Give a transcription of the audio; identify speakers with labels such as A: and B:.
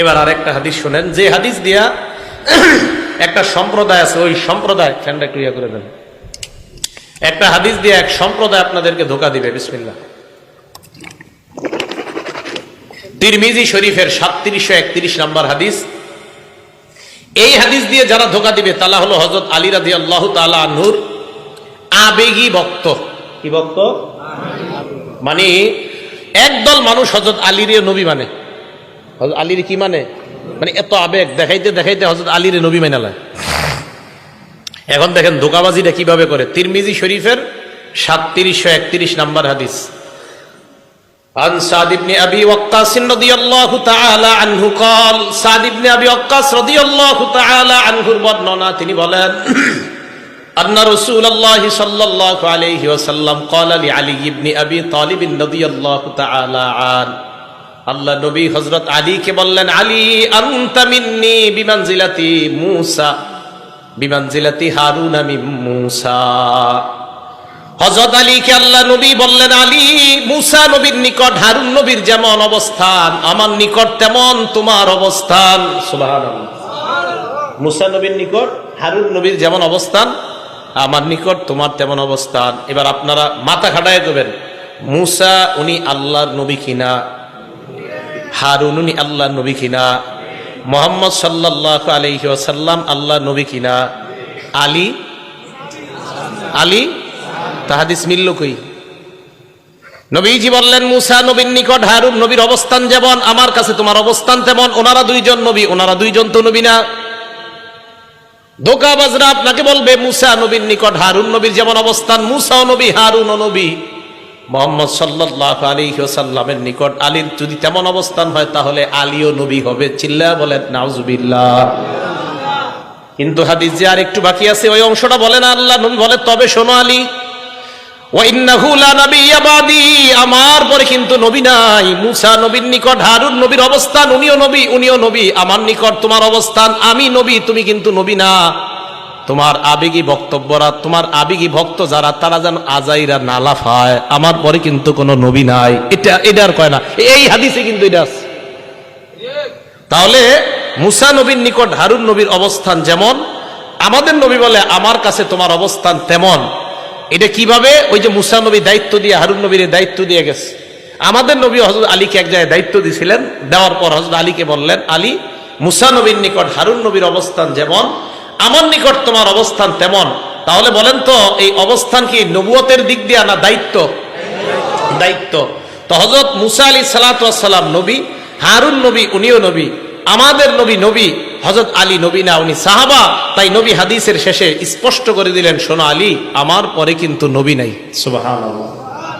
A: এবার আর একটা হাদিস শোনেন। যে হাদিস দিয়া একটা সম্প্রদায় আছে ওই সম্প্রদায় ফ্যানটা একটু ইয়ে করে দেন। একটা হাদিস দিয়ে এক সম্প্রদায় আপনাদেরকে ধোকা দিবে বিসমিল্লাহ। তিরমিজি শরীফের সাতত্রিশশো একত্রিশ নম্বর হাদিস। এই হাদিস দিয়ে যারা ধোকা দিবে তালা হলো হজরত আলী রাজি আল্লাহ তালা আনহুর আবেগী ভক্ত। কি ভক্ত? মানে একদল মানুষ হজরত আলীর নবী মানে। হজরত আলীর কি মানে মানে এত আবেগ দেখাইতে দেখাইতে হজরত আলীর নবী মেনালায় এখন দেখেন ধোকাবাজিটা কিভাবে করে তিরমিজি শরীফের সাতত্রিশশো একত্রিশ নাম্বার হাদিস عن سعد بن ابي وقاص رضي الله تعالى عنه قال سعد بن ابي وقاص رضي الله تعالى عنه বর্ণনা তিনি বলেন أن رسول الله صلى الله عليه وسلم قال لعلي بن أبي طالب رضي الله تعالى عنه আল্লাহ নবী হজরত আলীকে বললেন, আলী, আন্তা মিন্নি বিমানজিলাতি মুসা। বিমান বিমানজিলাতি হারুন, আমি মুসা। হজরত আলীকে আল্লাহ নবী বললেন, আলী, মুসা নবীর নিকট, হারুন নবীর যেমন অবস্থান, আমার নিকট তেমন তোমার অবস্থান। মুসা নবীর নিকট, হারুন নবীর যেমন অবস্থান, আমার নিকট তোমার তেমন অবস্থান। এবার আপনারা মাথা খাটায় দেবেন, মুসা উনি আল্লাহর নবী কিনা? হারুন, উনি আল্লাহর নবী কিনা? মোহাম্মদ সাল্লাহ আলহি আসাল্লাম আল্লাহ নবী কিনা? আলী? আলী? তাহাদিস মিলল কই? নবীজি বললেন, মুসা নবীর নিকট, হারুন নবীর অবস্থান যেমন, আমার কাছে তোমার অবস্থান তেমন, ওনারা দুইজন নবী, ওনারা দুইজন তো নবী না। ধোকাবাজরা আপনাকে বলবে, মুসা নবীর নিকট, হারুন নবীর যেমন অবস্থান, মুসাও নবী হারুন নবী। মোহাম্মদ সাল্লাহ আলী সাল্লামের নিকট আলীর যদি তেমন অবস্থান হয়, তাহলে আলীও নবী হবে। চিল্লা বলেন, নাউজুবিল্লাহ। কিন্তু হাদিস যে আর একটু বাকি আছে, ওই অংশটা বলেন, আল্লাহ নবী বলে, তবে শোনো আলী আমার পরে কিন্তু নবী নাই। মুসা নবীর নিকট, হারুন নবীর অবস্থান, উনিও নবী উনিও নবী। আমার নিকট তোমার অবস্থান, আমি নবী, তুমি কিন্তু নবী না। তোমার আবেগী বক্তব্যরা, তোমার আবেগী ভক্ত যারা, তারা যেন আজাইরা নালাফ হয় আমার পরে কিন্তু কোনো নবী নাই। এটা এটা আর কয় না, এই হাদিসে কিন্তু এটা তাহলে মুসা নবীর নিকট, হারুন নবীর অবস্থান যেমন, আমাদের নবী বলে, আমার কাছে তোমার অবস্থান তেমন। এটা কীভাবে? ওই যে মুসা নবী দায়িত্ব দিয়ে, হারুন নবীর দায়িত্ব দিয়ে গেছে। আমাদের নবী হজরত আলীকে এক জায়গায় দায়িত্ব দিয়েছিলেন দেওয়ার পর হজরত আলীকে বললেন, আলী, মুসা নবীর নিকট, হারুন নবীর অবস্থান যেমন আমার নিকট তোমার অবস্থান তেমন। তাহলে বলেন তো, এই অবস্থান কি নবুয়তের দিক দিয়ে না দায়িত্ব? দায়িত্ব। তো হজরত মুসা আলী সালাতাম নবী, হারুন নবী, উনিও নবী, আমাদের নবী নবী হজরত আলী নবী না, উনি সাহাবা, তাই নবী হাদিসের শেষে স্পষ্ট করে দিলেন সোনা আলী, আমার পরে কিন্তু নবী নাই। সুবাহ